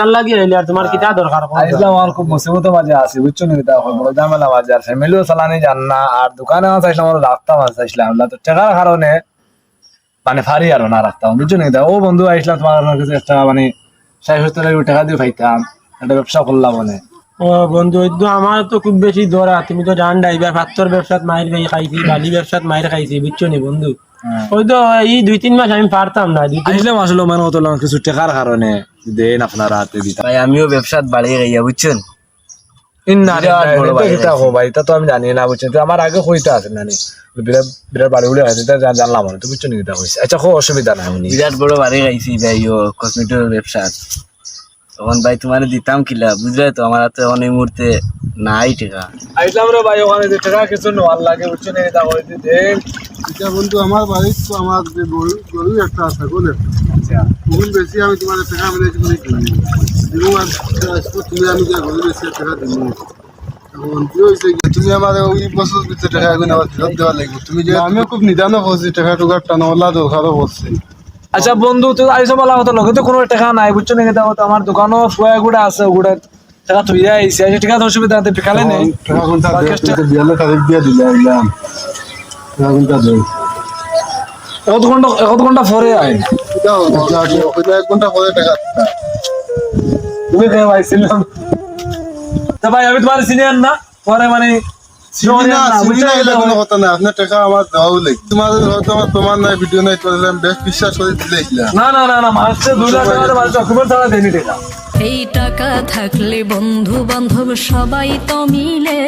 কিতার লাগি আইলে আর তোমার দরকার কোন আইসলাম আমার খুব মুসিবত মাঝে আছি বুঝছ নি? তা বড় ঝামেলা মাঝে আর ফ্যামিলিও চালানি জান না আর দোকানে রাস্তা আল্লাহ তো টাকার কারণে মানে ফারি আর না রাখতাম বুঝছ নি? তা ও বন্ধু আইসলাম তোমার কাছে একটা মানে ষাট সত্তর টাকা দিয়ে পাইতাম। একটা ব্যবসা করলাম মানে ও বন্ধু ওই তো আমার তো খুব বেশি দরা তুমি তো জান ডাইবা পাত্তর ব্যবসাত ভাই খাইছি বালি ব্যবসাত মাইর খাইছি বুঝছ নি বন্ধু? ওই তো এই দুই তিন মাস আমি পারতাম না দুই তিন আইসলাম আসলে মানে অত লং কিছু টাকার কারণে দেন আপনারা হাতে দিতাম। ভাই আমিও ব্যবসাত বাড়িয়ে গিয়া বুঝছেন? আমি জানি না বুঝছেন? আমার আগে হইতে আছে নানি বিরাট বিরাট বাড়ি জানলাম না তো বুঝছ নি এটা হইছে আচ্ছা খুব অসুবিধা নাই বিরাট বড় বাড়ি গাইছি ভাই ও কসমেটিক ব্যবসাত। তখন ভাই তোমার দিতাম কিলা বুঝলে তো? আমার হাতে অনেক মুহূর্তে নাই টাকা। আইসলাম রে ভাই ওখানে যে টাকা কিছু নোয়ার লাগে বুঝছ নি? এটা হইতে দেন এটা বন্ধু আমার বাড়ির তো আমার যে গরু গরু একটা আছে ছাগল একটা। বহু বেশি আমি তোমার টাকা মিলে তুমি কিনি আর তুমি আমি যে গরু বেশি টাকা দিব। এখন কি হয়েছে তুমি আমার ওই বছর ভিতরে টাকা এখন আবার ফেরত দেওয়া লাগবে। তুমি যে আমিও খুব নিদানো করছি টাকা টুকার টানা ওলা দরকারও করছি আচ্ছা বন্ধু, তো আইসো বলা হতো লগে তো কোনো টাকা নাই, বুঝছ নাকি? এটা হতো আমার দোকানও সোয়া গুড়া আছে ওগুড়া টাকা তুই আইসি আচ্ছা ঠিক অসুবিধা নেই বিকালে নেই টাকা কোনটা বিয়ালে তারিখ দিয়ে টাকা কোনটা এক ঘণ্টা এক ঘণ্টা পরে আই এক ঘণ্টা পরে টাকা তুমি কে ভাই ছিলাম তা ভাই, আমি তোমার সিনিয়র না? পরে মানে এই টাকা থাকলে বন্ধু বান্ধব সবাই তো মিলে।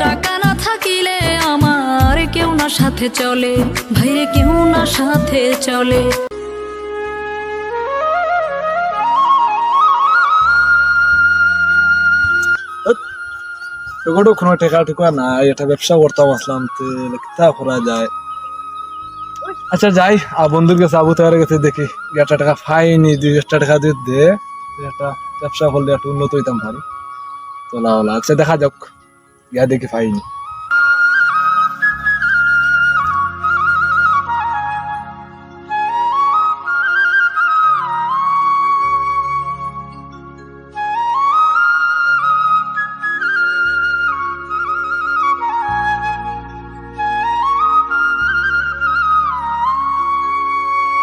টাকা না থাকিলে আমার কেউ না সাথে চলে ভাইরে কেউ না সাথে চলে। এগুলো কোনো টাকা টুকা নাই, এটা ব্যবসা করতাম, আসলাম তো করা যায়। আচ্ছা যাই আর বন্ধুর কাছে, আবু কাছে দেখি, একটা টাকা ফাইনি, দুই একটা টাকা দিয়ে দে, একটা ব্যবসা করলে একটু উন্নত হইতাম ভালো। তোলা ওলা আচ্ছা দেখা যাক, গিয়া দেখি ফাইনি।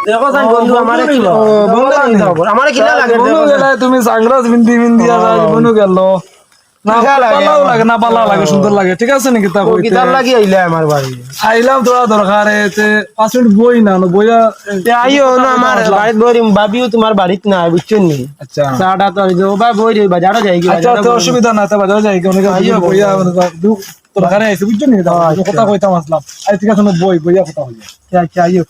দেখো বন্ধু আমারে কি বন্ধু আমারে লাগে তুমি সাংগ্রাস বিন্দি বিন্দি আজ বনু গেল। না দেখা লাগে না পালা লাগে সুন্দর লাগে। ঠিক আছে নাকি তা কইতে? কিতার লাগি আইলে আমার বাড়ি। আইলাম তোরা দরকার এতে পাঁচ মিনিট বই না না বইয়া আইও না আমার বাড়িত বই ভাবিও তোমার বাড়িত না বুঝছেন নি? আচ্ছা। তো বা বই বাজারও যাই কি আচ্ছা তো অসুবিধা না তা বাজার যাই অনেক আইও, বইয়া দু দরকারে আইছে বুঝছ নি? কথা কইতাম আসলাম। আই ঠিক আছে বই বইয়া কথা হইয়া আচ্ছা আইও।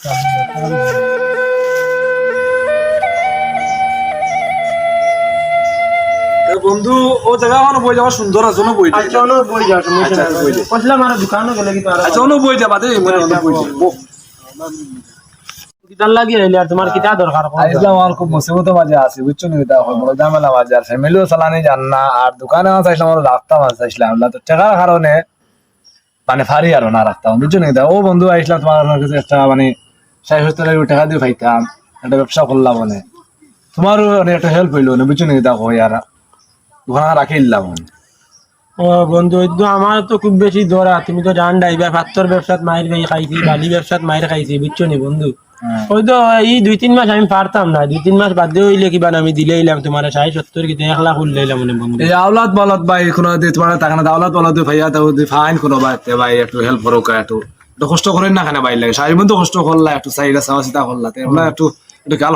বন্ধু ও জায়গা কোনো বই যাওয়া সুন্দর আছে না বই আচ্ছা অনু বই যাও সমস্যা নাই কইলাম আর দোকানও গেলে কি তো আচ্ছা অনু বই যাবা দে মনে অনু বই যাবা কিতার লাগি আইলে আর তোমার কিতা দরকার কোন আইসলাম আমার খুব মুসিবত মাঝে আছি বুঝছ নি তা বড় ঝামেলা মাঝে আর ফ্যামিলিও চালানি জান না আর দোকানে আমার চাইছিলাম আমার রাস্তা মাঝে চাইছিলাম। আল্লাহ তো টাকার কারণে মানে ফারি আর না রাখতাম বুঝছ নি ও বন্ধু আইসলাম তোমার কাছে একটা মানে ষাট সত্তর টাকা দিয়ে পাইতাম। একটা ব্যবসা করলাম মানে। তোমারও একটা হেল্প হইল না বুঝছ নি তা কই দোকান রাখি মানে। ও বন্ধু ওই আমার তো খুব বেশি দরা তুমি তো জান ডাইবা পাত্তর ব্যবসাত মাইর ভাই খাইছি বালি ব্যবসাত মাইর খাইছি বুঝছ নি বন্ধু? হ্যাঁ। ওই তো এই দুই তিন মাস আমি পারতাম না। দুই তিন মাস বাদ দিয়ে হইলে কিবা আমি দিলে ইলাম তোমার ষাট সত্তর কিন্তু এক লাখ উঠলে ইলাম মানে বন্ধু। এই আওলাদ বলত ভাই কোনো তোমার টাকা না আওলাদ বলত ভাইয়া তাও ফাইন কোনো ভাই একটু হেল্প করো কা একটু কষ্ট করেন না কেন ভাই লাগে? সারি মধ্যে কষ্ট করলা একটু সাইডা সাওয়া সিতা করলা একটু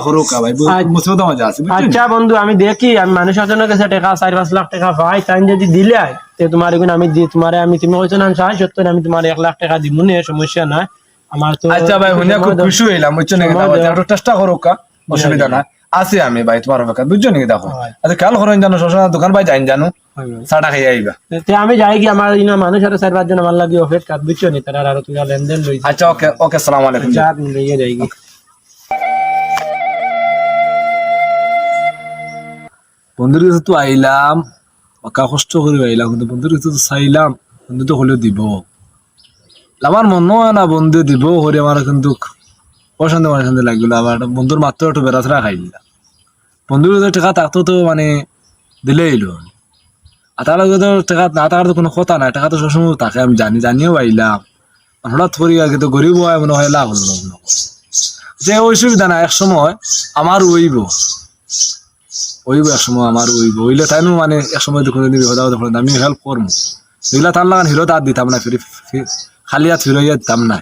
করো বুঝছেন? আচ্ছা বন্ধু আমি দেখি আমি মানুষ আসনের কাছে টাকা চার পাঁচ লাখ টাকা পাই তাই যদি দিলে তে তোমার এগুলো আমি তোমার আমি তুমি হয়েছো না সত্তর আমি তোমার এক লাখ টাকা দিব নে সমস্যা নাই। আমার তো আচ্ছা ভাই হুনিয়া খুব খুশি হইলাম বুঝছ নাকি? একটু চেষ্টা করো কা অসুবিধা না আছি আমি ভাই তোমার অপেক্ষা বুঝছ নাকি? দেখো। আচ্ছা কাল করেন জানো সবসময় দোকান ভাই যাইন জানো। সাড়া খাই আইবা। তে আমি যাই কি আমার ইনা মানুষ আরও চার পাঁচজন আমার লাগে অফেট কাট বুঝছ নি তারা আরও তুই লেনদেন লই আচ্ছা ওকে ওকে সালাম আলাইকুম চার লইয়ে যাই বন্ধুর কাছে তো আইলাম অকা কষ্ট করে আইলাম কিন্তু বন্ধুর কাছে তো চাইলাম বন্ধু তো হলেও দিব। আমার মনে হয় না বন্ধু দিব হরে আমার কিন্তু অশান্তি অশান্তি লাগল আবার বন্ধুর মাত্র একটু বেড়াছড়া খাই দিলাম বন্ধুর যদি টাকা থাকতো তো মানে দিলে এলো আর তাহলে যদি টাকা না থাকার তো কোনো কথা নাই টাকা তো সবসময় থাকে, আমি জানি, জানিও পাইলাম হঠাৎ করি আর কিন্তু গরিব হয় মনে হয় লাভ হলো। যে অসুবিধা না এক সময় আমার ওইব ওইব এক সময় আমার ওইব ওইলে তাই মানে এক সময় দেখুন যদি বিপদ আপদে পড়ে আমি হেল্প করব এগুলা তার লাগান হিরো তার দিতাম না খালি হাত ফিরে দিতাম না।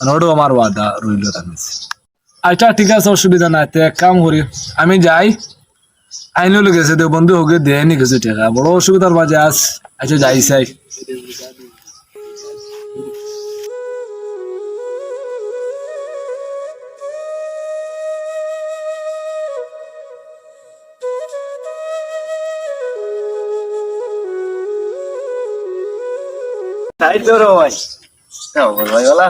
মানে ওটাও আমার ওয়াদা রইল তার আচ্ছা ঠিক আছে, অসুবিধা নাই, তো কাম করি। আমি যাই। আইনও গেছে তো বন্ধু হোক দেয়নি কিছু টাকা। বড় অসুবিধার মাঝে আস আচ্ছা যাই চাই তাই তো ভাই। ভাই বলা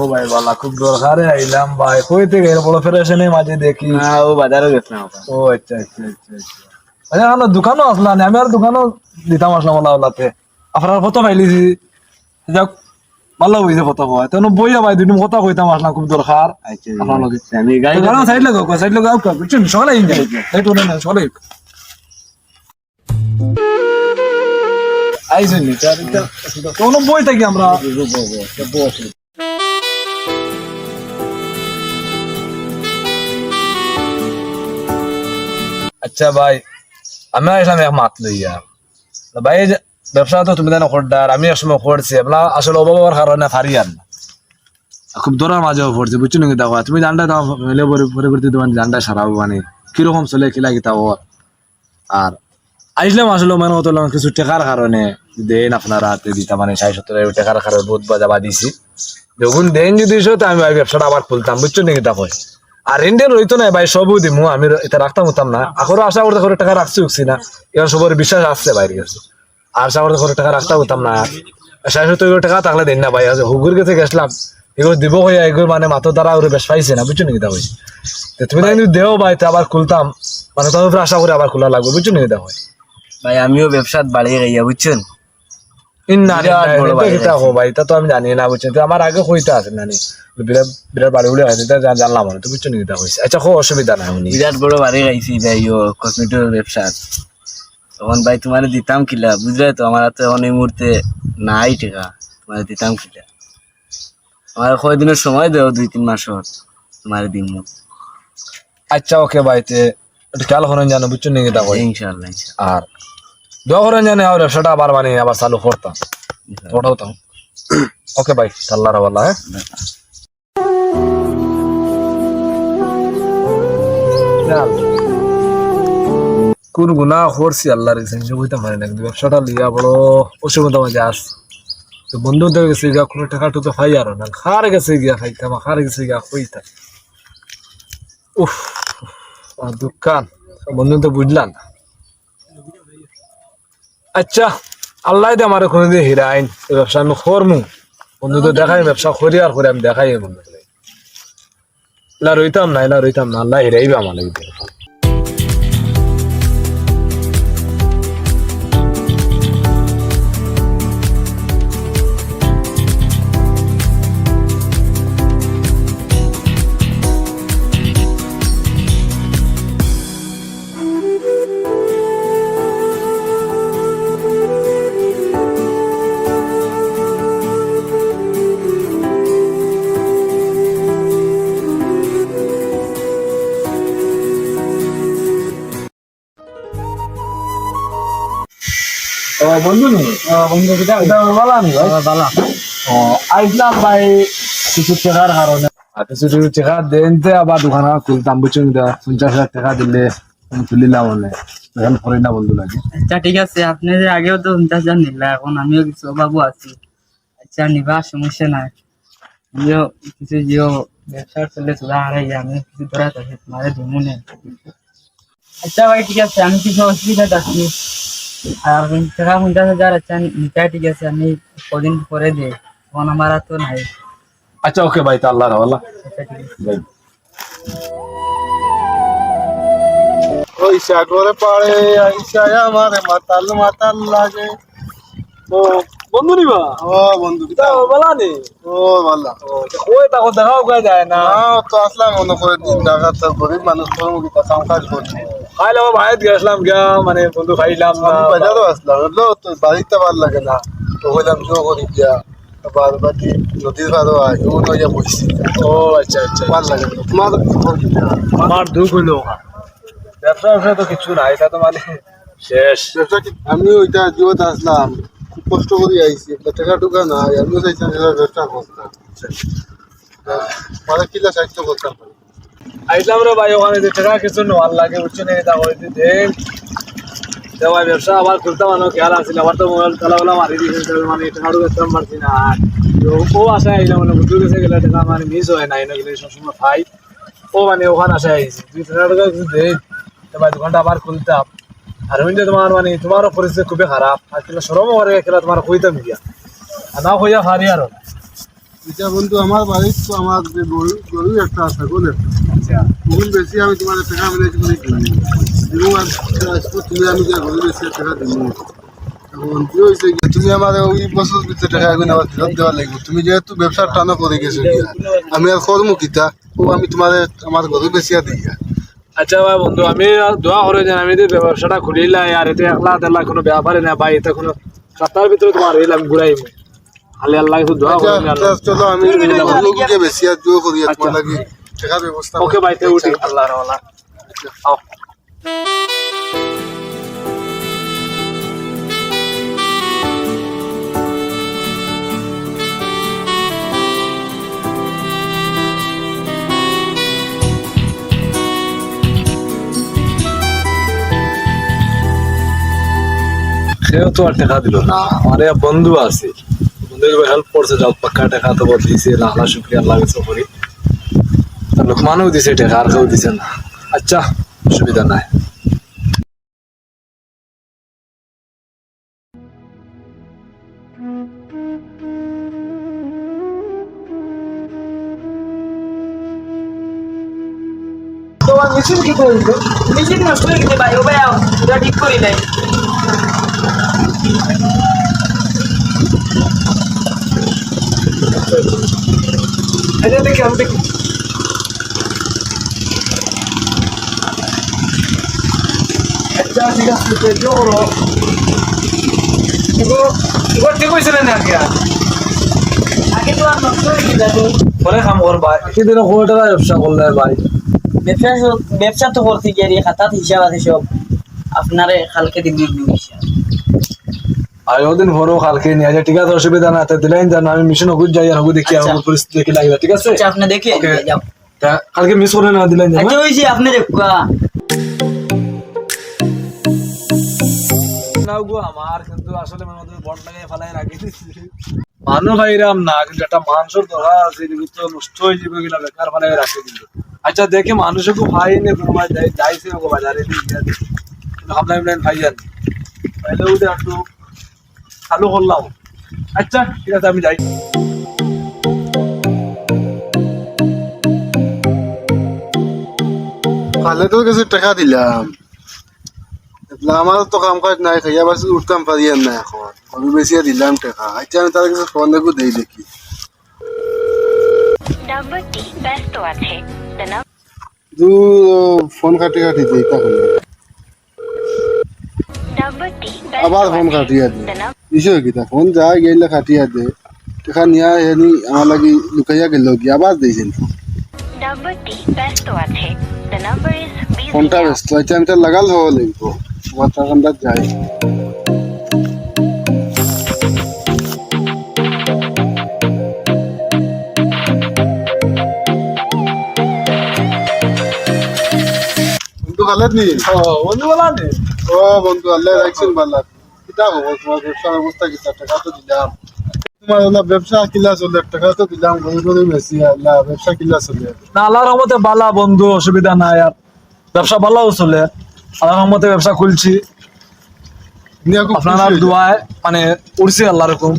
ও ভাই বালা খুব দরকারে আইলাম ভাই। কই থেকে? এর বড় ফেডারেশনের মাঝে দেখি। না ও বাজারও গেছে ও আচ্ছা আচ্ছা আচ্ছা আচ্ছা। আচ্ছা দোকানও আসলা আমি আর দোকানও দিতাম আসলাম ওলা ওলাতে। আপনার ফটো পাইলিছি যাক ভালো হইছে ফটো পাওয়া। তেন বইয়া ভাই দুটো কথা কইতাম আসলাম খুব দরকার। আচ্ছা আমি গাড়ি সাইড লাগো সাইড লাগো আউকা বুঝছেন? সকালে সাইড সকালে আইছেন নি তার কোন বই থাকি আমরা আচ্ছা ভাই আমি আসলাম এক মাত লইয়া। ভাই ব্যবসা তো তুমি জানো করডার আমি এক সময় করছি আপনার আসলে অভাবের কারণে ফারি আর না খুব দূরের মাঝেও পড়ছে বুঝছ নাকি দেখো? তুমি জানটা দাও মেলে পরিবর্তিত তোমার জানটা সারাবো মানে কীরকম চলে কিলা কিতা ওর আর আইসলাম আসলে মানে কত কিছু টেকার কারণে। দেন আপনারা হাতে দিতাম মানে ষাট সত্তর হাজার টাকার কারণে বহুত বাজাবা দিছি। যখন দেন যদি তো আমি ভাই ব্যবসাটা আবার খুলতাম বুঝছ নাকি দেখো আর ইন্ডিয়ান রইতো না ভাই সবও দিমু আমি এটা রাখতাম হতাম না। এখনও আশা করতে করে টাকা রাখছি উঠছি না। এবার সবার বিশ্বাস আসছে বাইরে গেছে আর আশা করতে করে টাকা রাখতাম হতাম না। ষাট সত্তর হাজার টাকা থাকলে দেন না ভাই হুগুর কাছে গেছিলাম। এগুলো দিব হইয়া এগুলো মানে মাথা দ্বারা ওরে বেশ পাইছে না বুঝছ নাকি তো তুমি যদি দেও ভাই তো আবার খুলতাম। মানে তোমার উপরে আশা করে আবার খোলা লাগবে বুঝছ নাকি দেখো ভাই আমিও ব্যবসাত বাড়িয়ে গাইয়া বুঝছেন? এটা ভাই কিতা হো ভাই তা তো আমি জানি না বুঝছেন। আমার আগে কইতে আছে নানি বিরাট বিরাট বাড়ি উড়ে হয়েছে তা জানলাম না তো বুঝছ নাকি তা হয়েছে আচ্ছা খুব অসুবিধা নাই উনি। বিরাট বড় বাড়ি গাইছি ভাই ও কসমেটিক ব্যবসাত তখন ভাই তোমার দিতাম কিলা বুঝলে তো আমার হাতে অনেক মুহূর্তে নাই টাকা তোমার দিতাম কিলা আমার কয়দিনের সময় দেও দুই তিন মাস তোমার দিন আচ্ছা ওকে ভাই তে একটু খেয়াল করেন জানো বুঝছ নাকি তা ইনশাল্লাহ আর দোয়া জানে আর ব্যবসাটা আবার মানে আবার চালু করতাম ওটাও ওকে ভাই আল্লাহ রাওয়াল্লাহ হ্যাঁ? কোন গুণা করছি আল্লাহর কাছে বুঝতে পারি না ব্যবসাটা লিয়া বড় অসুবিধা মাঝে আস তো বন্ধুদের গেছে গিয়া কোনো টাকা টুকা খাই আর না খার গেছে গিয়া খাইতাম খার গেছে গিয়া খুঁইতাম উফ দোকান। বন্ধু তো বুঝলাম না। আচ্ছা আল্লাহ দে আমার কোনোদিন হিরাইন, এই ব্যবসা আমি করমু। বন্ধু তো দেখাই, ব্যবসা করি আর করে, আমি দেখাই বন্ধু না রইতাম না না রইতাম না, আল্লাহ হিরাইবে আমার লাগবে বন্ধু নি? বন্ধু কিটা এটা বলা নি ভাই? বালা। ও আইসলাম ভাই কিছু টাকার কারণে কিছু কিছু টাকা দেনতে আবার দোকান খুলতাম বুঝছেন পঞ্চাশ হাজার টাকা দিলে খুলিলাম এখন করি না বন্ধু লাগে। আচ্ছা ঠিক আছে আপনি যে আগেও তো পঞ্চাশ হাজার নিলা এখন আমিও কিছু বাবু আছি। আচ্ছা নিবা সমস্যা নাই। আমিও কিছু জিও ব্যবসা চলে চলা হারাই আমি কিছু ধরা থাকে তোমার দিমুনে আচ্ছা ভাই ঠিক আছে আমি কিছু অসুবিধা আছি আর টাকা পঞ্চাশ হাজার আছে নিটা ঠিক আছে আমি কদিন পরে দিই এখন আমার তো নাই। আচ্ছা ওকে ভাই তা আল্লাহ রাওয়াল্লাহ আচ্ছা ঠিক আছে। ভাই ওই সাগর পাড়ে আইসা আমার মাতাল মাতাল লাগে। ও বন্ধু নিবা ও বন্ধু তা বলা নি? ও ওই দেখাও করা যায় না? না তো আসলাম মনে করে দিন ঢাকা তো গরিব মানুষ তোর মুখে কাম কাজ করছি। খাইলে আমার ভাইয়ের গেছিলাম গিয়া মানে বন্ধু খাইলাম না। বাজারও আসলাম তো বাড়িতে ভালো লাগে না। তো বললাম জো করি দিয়া তারপর বাকি নদীর পাড়ও আয় ও নইয়া বসছি ও আচ্ছা আচ্ছা ভালো লাগে না। তোমার? আমার দুঃখ হইল ব্যবসা ব্যবসা তো কিছু নাই এটা তো মানে শেষ। আমি ওইটা জিওত আসলাম। খুব কষ্ট করে আইছি টাকা টুকা নাই আমিও চাইছিলাম ব্যবসা করতাম মানে কিলা সাহায্য করতাম আইলাম রে ভাই ওখানে যে টাকা কিছু নেওয়ার লাগে বুঝছ না এটা করে ভাই ব্যবসা আবার খুলতে মানে খেয়াল আছিল আবার তো মোবাইল খেলা বেলা মারি দিয়েছে মানে টাকা ঢুকাতে পারছি না। আর ও আশায় আইলাম মানে বুঝতে গেছে গেলে টাকা মানে মিস হয় না এনে গেলে সবসময় খাই ও মানে ওখানে আশায় আইছি তুই টাকা টাকা কিছু তো ভাই দোকানটা আবার খুলতাম আর ওই তোমার মানে তোমারও পরিস্থিতি খুবই খারাপ। আর কিনা সরম করে খেলা তোমার কইতাম গিয়া। আর না কইয়া হারি আর। এটা বন্ধু আমার বাড়ির তো আমার যে গরু গরু একটা আছে বলে বহুল বেশি আমি তোমার টাকা মিলে জীবনে কিনি। এবং তুমি আমি যে গরু বেশি টাকা গিয়ে? তুমি আমার ওই বছর ভিতরে টাকা এখন আবার ফেরত দেওয়া লাগবে। তুমি যেহেতু ব্যবসার টানা করে গেছো আমি আর কর্ম কিতা? ও আমি তোমার আমার গরু বেশিয়া দিই আচ্ছা ভাই বন্ধু আমি দোয়া করে যেন আমি যদি ব্যবসাটা খুলিলাই আর এতে একলা তেলা কোনো ব্যাপারে না ভাই এটা কোনো সপ্তাহের ভিতরে তোমার এলাম আমি ঘুরাইব খালি আল্লাহ একটু দোয়া করে আচ্ছা চলো আমি বেশি আর দোয়া করি তোমার লাগি ব্যবস্থা ওকে বাইতে উঠি। আল্লাহ রওলা আও সেও তো আর টাকা দিল না। আমার বন্ধু আছে। বন্ধু হেল্প করছে, যাও পাক্কা টাকা তো দিয়েছে আল্লাহ শুক্রিয়া আল্লাহ কিছু করি। লোকমানও দিছে টাকা, আর কেউ দিছে না। আচ্ছা অসুবিধা নাই। তোমার কি করল? মেশিন নষ্ট হয়ে গেছে ভাই, ও ভাই ঠিক করি নাই আচ্ছা দেখি আমি দেখি। আচ্ছা ঠিক আছে ঠিক না আগে কাম করবা এদিন কোটি টাকা ব্যবসা করলে ভাই ব্যবসা ব্যবসা তো করতে গিয়ে খাতাত হিসাব আছে সব। আপনারে কালকে দিন ওদিন ভরো কালকে নিয়ে যায় ঠিক আছে? অসুবিধা না তো দিলেন জানো আমি মিশন হগুদ যাই আর দেখি আচ্ছা। আমার পরিস্থিতি দেখি লাগবে ঠিক আছে? আচ্ছা আপনি দেখে. যাও। কালকে মিস করে না দিলেন জানো? আচ্ছা ওই যে আপনি দেখবা নাও গো আমার কিন্তু আসলে মনে লাগাই ফেলাই রাখি মানু ভাইরাম না কিন্তু একটা মানুষের আছে কিন্তু তো নষ্ট হয়ে যাবে গেলা বেকার ফেলাই রাখি কিন্তু আচ্ছা দেখে মানুষকে ভাই নে যাইছে বাজারে দিয়ে দিয়া দিই। ভাবলাম এমনি ভাই জান তাহলে ওটা একটু চালু করলাম। আচ্ছা ঠিক আছে আমি যাই। কালে তোর কাছে টাকা দিলাম। আমার তো কাম কাজ নাই খাইয়া বাসি উঠতাম পারি আর না এখন। আমি বেশি দিলাম টাকা। আচ্ছা আমি তার কাছে ফোন দেখো দেই দেখি। ব্যস্ত আছে। দু ফোন কাটি কাটি দেই তাহলে। আবার ফোন। কাটিয়া দে। বিষয় কিতা ফোন যা গেলে কাটিয়া দে। টাকা নিয়া হেনি আমার লাগি লুকাইয়া গেল কি? আবার দিয়েছেন নাম্বারটি ব্যস্ত আছে ফোনটা আচ্ছা আমি তো লাগাল হওয়া লাগবো। আমার যাই। বন্ধু ভালো নি? বন্ধু বলা নে? ও বন্ধু আল্লাহ রাখছেন কিতা হব? তোমার ব্যবসার অবস্থা কিতা? টাকা তো দিলাম। তোমার ওলা ব্যবসা কিলা চলে টাকা তো দিলাম গরু গরু বেশি। আল্লাহ ব্যবসা কিলা চলে। না আল্লাহর রহমতে বালা বন্ধু অসুবিধা নাই আর। ব্যবসা ভালোও চলে। আল্লাহর রহমতে ব্যবসা খুলছি। আপনার দোয়ায় মানে উড়ছি আল্লাহ রকম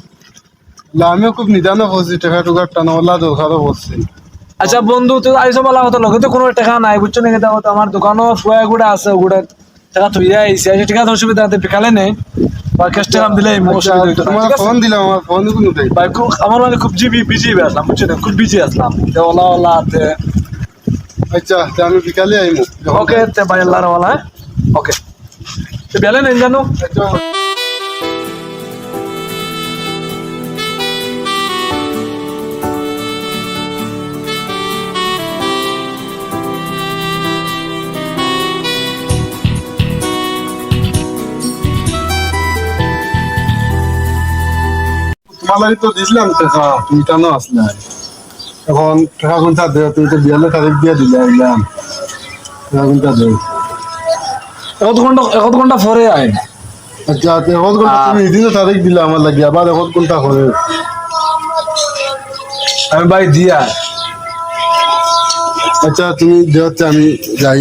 আমিও খুব নিদানও করছি টাকা দরকারও করছি। আচ্ছা বন্ধু তো আইসো বলা লগে তো কোনো টাকা নাই বুঝছ নাকি? আমার দোকানও ফুয়া গুড়া আছে ওগুড়া টাকা তুই আইসি আচ্ছা ঠিক আছে অসুবিধা নেই বিকালে নেই বা ক্যাশ নাম দিলে আচ্ছা, তোমার ফোন দিলাম আমার ফোন কোনো দেয় ভাই খুব আমার মানে খুব জিবি বিজি আসলাম বুঝছেন খুব বিজি আসলাম। তে ওলা ওলা তে আচ্ছা তে আমি বিকালে আইমু। ওকে তে ভাই আল্লাহর ওয়ালা ওকে তে বেলে নাই জানো? আচ্ছা তো দিছিলাম টাকা তুমি কেন আসলে এখন টাকা কোনটা দেও তুমি তো বিয়ালে তারিখ দিয়ে দিলে একদম টাকা কোনটা দেও? এক ঘণ্টা এক ঘণ্টা পরে আয় আচ্ছা তে এখন কোনটা তুমি এদিনও তারিখ দিলে আমার লাগি আবার এখন কোনটা করে আমি ভাই দিয়া। আচ্ছা তুমি দেওয়াচ্ছে আমি যাই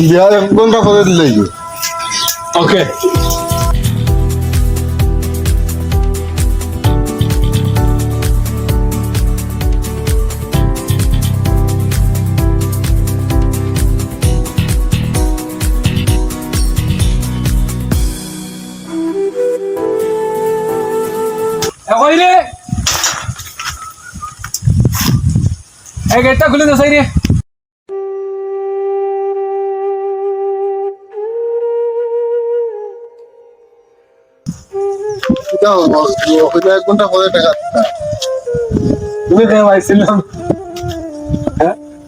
বিয়ার এক ঘণ্টা করে দিলে ওকে এই গেটটা খুলে দে সাই রে এক ঘণ্টা করে টাকা তুমি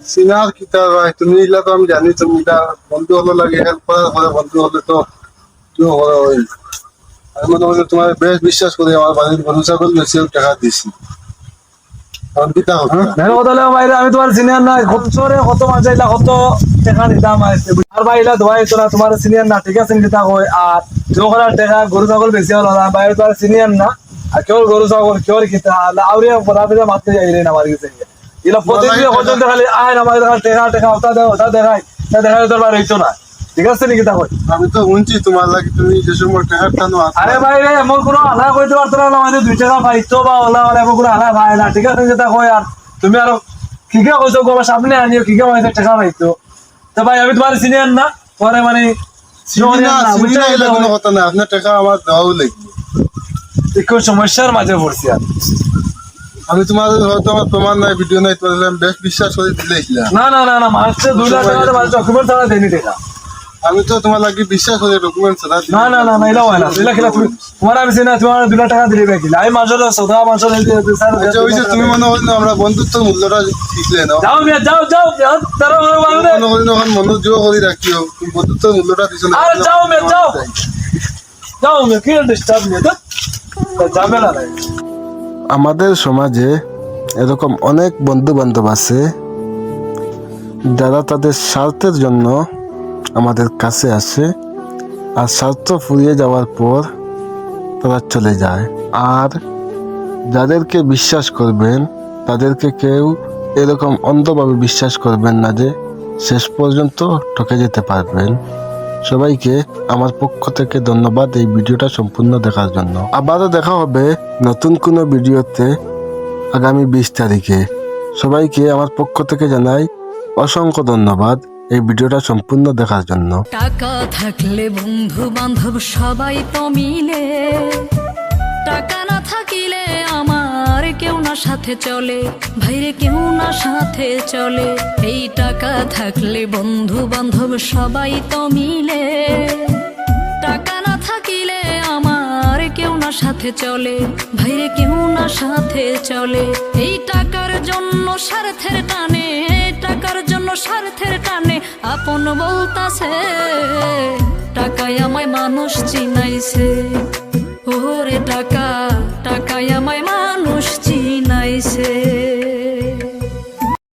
সিনার তো আমি জানি তুমি এটা বন্ধু হলো লাগে হেল্প করার পরে বন্ধু হলে তো তুমি হলো ওই আমি তোমার বেশ বিশ্বাস করি আমার বাড়ির ছাগল বেশি টাকা দিছি এখন কিতা হবে মেন কথা হলো ভাই আমি তোমার সিনিয়র না কত চোরে কত মাঝাইলা কত টাকা নিতাম আর ভাই ধোয়াই তো না তোমার সিনিয়র না ঠিক আছে কিতা কই আর তুমি টাকা গরু ছাগল বেশি হলো না ভাই তোমার সিনিয়র না আর কেউ গরু ছাগল কেউ কিতা আউরে বড়া বেজা মারতে যাই রে আমার কাছে ইলা প্রতিদিন পর্যন্ত খালি আয় আমার টাকা টাকা ওটা দাও ওটা দেখাই তা দেখাই তোর বার হইতো না ঠিক আছে নাকি তা কই আমি তো শুনছি তোমার লাগে তুমি যে সময় টাকা টানো আরে ভাই রে এমন কোনো আলা কইতে পারতো না আমাদের দুই টাকা পাইতো বা ওলা ওলা এমন কোনো আলা ভাই না। ঠিক আছে যেটা কই আর তুমি আরও কিকে কইছো গো সামনে আনিও কিকে কইছো টাকা পাইতো তো ভাই আমি তোমার সিনিয়র না পরে মানে সমস্যার মাঝে পড়ছি আর আমি তোমার হয়তো আমার প্রমাণ নাই ভিডিও নাই আমি বেশ বিশ্বাস করে দিলেছিলাম না না না না মাসে দুই লাখ টাকা মাস ডকুমেন্ট ছাড়া দেনি টাকা। আমি তো তোমার লাগে বিশ্বাস করে ডকুমেন্ট না না না না এলা না। এলা খেলা তুমি তোমার আমি টাকা দিলে বেকি আমি মাসের সদা মাসের আচ্ছা ওই যে তুমি মনে করি না আমরা বন্ধুত্বের মূল্যটা শিখলে না? যাও মিয়া যাও যাও যাও তারা মনে করি রাখিও তুমি মূল্যটা দিছো না আরে যাও মে, যাও। যাও মিয়া কি ডিস্টার্ব তো আমাদের সমাজে এরকম অনেক বন্ধু বান্ধব আছে যারা তাদের স্বার্থের জন্য আমাদের কাছে আসে আর স্বার্থ ফুরিয়ে যাওয়ার পর তারা চলে যায়। আর যাদেরকে বিশ্বাস করবেন, তাদেরকে কেউ এরকম অন্ধভাবে বিশ্বাস করবেন না যে শেষ পর্যন্ত ঠকে যেতে পারবেন। সবাইকে আমার পক্ষ থেকে ধন্যবাদ এই ভিডিওটা সম্পূর্ণ দেখার জন্য। আবারও দেখা হবে নতুন কোনো ভিডিওতে আগামী বিশ তারিখে। সবাইকে আমার পক্ষ থেকে জানাই অসংখ্য ধন্যবাদ। এই ভিডিওটা সম্পূর্ণ দেখার জন্য। টাকা থাকলে বন্ধু বান্ধব সবাই তো মিলে টাকা না থাকিলে আমার কেউ না সাথে চলে। ভাইরে কেউ না সাথে চলে। এই টাকা থাকলে বন্ধু বান্ধব সবাই তো মিলে টাকা না থাকিলে আমার কেউ না সাথে চলে। ভাইরে কেউ না সাথে চলে। এই টাকার জন্য স্বার্থের টানে টাকার জন্য স্বার্থের টানে আপন বলতাছে, টাকায় আমায় মানুষ চিনাইছে। ওরে টাকা, টাকায় আমায় মানুষ চিনাইছে।